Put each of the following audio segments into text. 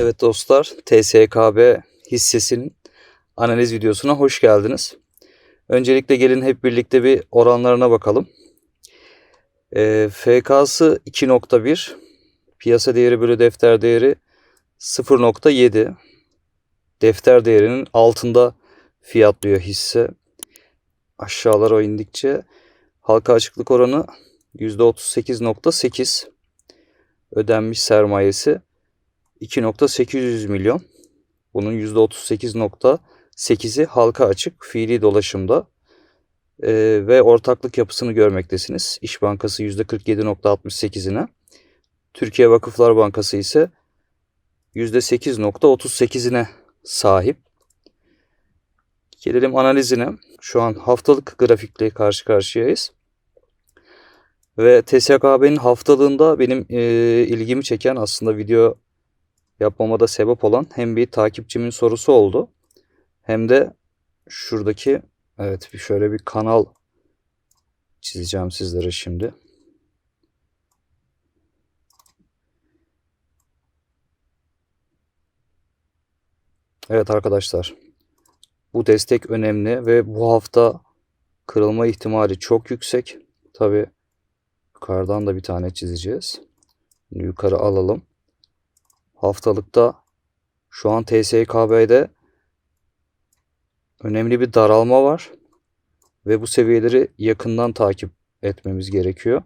Evet dostlar, TSKB hissesinin analiz videosuna hoş geldiniz. Öncelikle gelin hep birlikte bir oranlarına bakalım. Ee, FK'sı 2.1, piyasa değeri bölü defter değeri 0.7. Defter değerinin altında fiyatlıyor hisse. Aşağılara indikçe halka açıklık oranı %38.8. Ödenmiş sermayesi 2.800 milyon. Bunun %38.8'i halka açık fiili dolaşımda Ee, ve ortaklık yapısını görmektesiniz. İş Bankası %47.68'ine, Türkiye Vakıflar Bankası ise %8.38'ine sahip. Gelelim analizine. Şu an haftalık grafikle karşı karşıyayız. Ve TSKB'nin haftalığında benim e, ilgimi çeken aslında video yapmama da sebep olan hem bir takipçimin sorusu oldu. Hem de şuradaki evet bir şöyle bir kanal çizeceğim sizlere şimdi. Evet arkadaşlar. Bu destek önemli ve bu hafta kırılma ihtimali çok yüksek. Tabi yukarıdan da bir tane çizeceğiz. Yukarı alalım haftalıkta şu an TSKB'de önemli bir daralma var ve bu seviyeleri yakından takip etmemiz gerekiyor.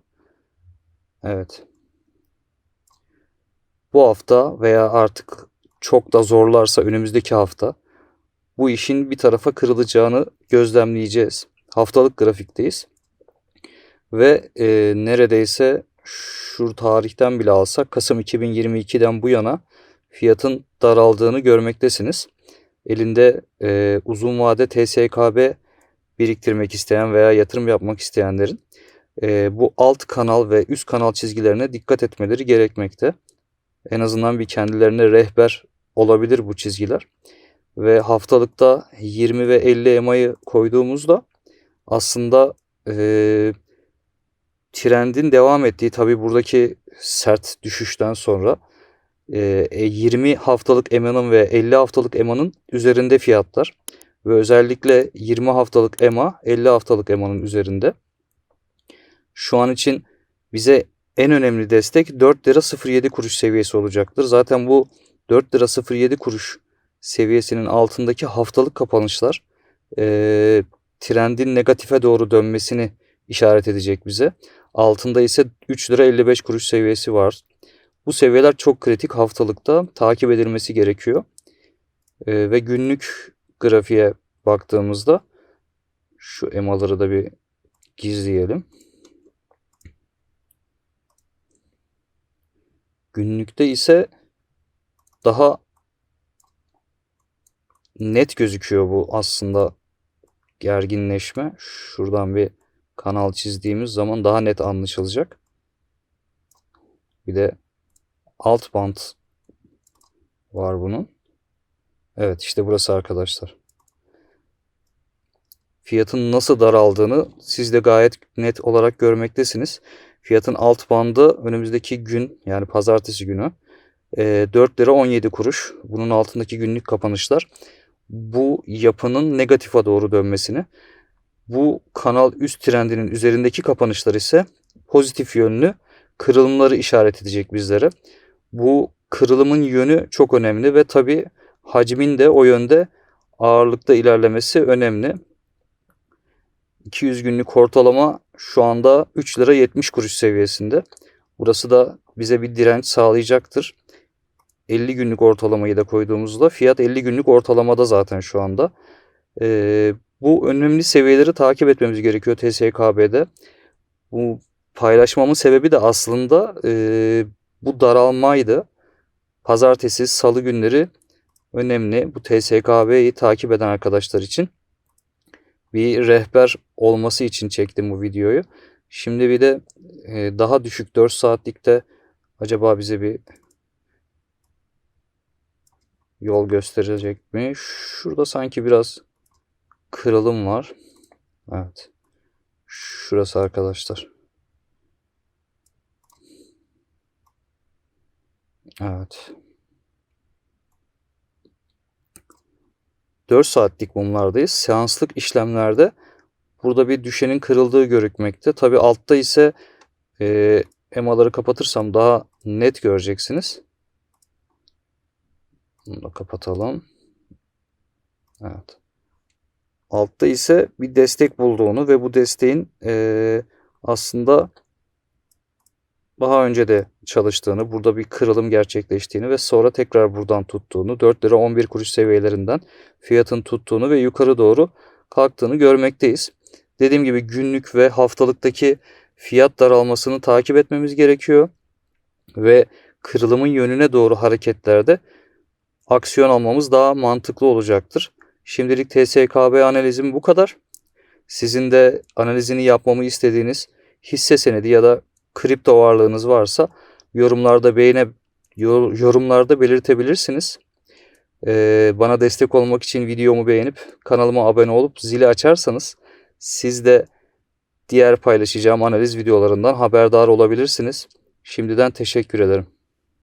Evet. Bu hafta veya artık çok da zorlarsa önümüzdeki hafta bu işin bir tarafa kırılacağını gözlemleyeceğiz. Haftalık grafikteyiz. Ve e, neredeyse şu tarihten bile alsak Kasım 2022'den bu yana fiyatın daraldığını görmektesiniz. Elinde e, uzun vade TSKB biriktirmek isteyen veya yatırım yapmak isteyenlerin e, bu alt kanal ve üst kanal çizgilerine dikkat etmeleri gerekmekte. En azından bir kendilerine rehber olabilir bu çizgiler. Ve haftalıkta 20 ve 50 EMA'yı koyduğumuzda aslında e, trendin devam ettiği tabi buradaki sert düşüşten sonra 20 e, haftalık EMA'nın ve 50 haftalık EMA'nın üzerinde fiyatlar. Ve özellikle 20 haftalık EMA 50 haftalık EMA'nın üzerinde. Şu an için bize en önemli destek 4 lira 07 kuruş seviyesi olacaktır. Zaten bu 4 lira 07 kuruş seviyesinin altındaki haftalık kapanışlar e, trendin negatife doğru dönmesini işaret edecek bize. Altında ise 3 lira 55 kuruş seviyesi var. Bu seviyeler çok kritik haftalıkta takip edilmesi gerekiyor. Ee, ve günlük grafiğe baktığımızda şu emaları da bir gizleyelim. Günlükte ise daha net gözüküyor bu aslında gerginleşme. Şuradan bir kanal çizdiğimiz zaman daha net anlaşılacak. Bir de alt bant var bunun. Evet işte burası arkadaşlar. Fiyatın nasıl daraldığını siz de gayet net olarak görmektesiniz. Fiyatın alt bandı önümüzdeki gün yani pazartesi günü 4 lira 17 kuruş. Bunun altındaki günlük kapanışlar bu yapının negatife doğru dönmesini bu kanal üst trendinin üzerindeki kapanışlar ise pozitif yönlü kırılımları işaret edecek bizlere. Bu kırılımın yönü çok önemli ve tabi hacmin de o yönde ağırlıkta ilerlemesi önemli. 200 günlük ortalama şu anda 3 lira 70 kuruş seviyesinde. Burası da bize bir direnç sağlayacaktır. 50 günlük ortalamayı da koyduğumuzda fiyat 50 günlük ortalamada zaten şu anda. Ee, bu önemli seviyeleri takip etmemiz gerekiyor TSKB'de. Bu paylaşmamın sebebi de aslında e, bu daralmaydı. Pazartesi, salı günleri önemli. Bu TSKB'yi takip eden arkadaşlar için bir rehber olması için çektim bu videoyu. Şimdi bir de e, daha düşük 4 saatlikte acaba bize bir yol gösterecek mi? Şurada sanki biraz kırılım var. Evet. Şurası arkadaşlar. Evet. 4 saatlik mumlardayız. Seanslık işlemlerde burada bir düşenin kırıldığı görükmekte. Tabi altta ise e, emaları kapatırsam daha net göreceksiniz. Bunu da kapatalım. Evet. Altta ise bir destek bulduğunu ve bu desteğin e, aslında daha önce de çalıştığını, burada bir kırılım gerçekleştiğini ve sonra tekrar buradan tuttuğunu, 4 lira 11 kuruş seviyelerinden fiyatın tuttuğunu ve yukarı doğru kalktığını görmekteyiz. Dediğim gibi günlük ve haftalıktaki fiyat daralmasını takip etmemiz gerekiyor ve kırılımın yönüne doğru hareketlerde aksiyon almamız daha mantıklı olacaktır. Şimdilik TSKB analizim bu kadar. Sizin de analizini yapmamı istediğiniz hisse senedi ya da kripto varlığınız varsa yorumlarda beğene yorumlarda belirtebilirsiniz. Ee, bana destek olmak için videomu beğenip kanalıma abone olup zili açarsanız siz de diğer paylaşacağım analiz videolarından haberdar olabilirsiniz. Şimdiden teşekkür ederim.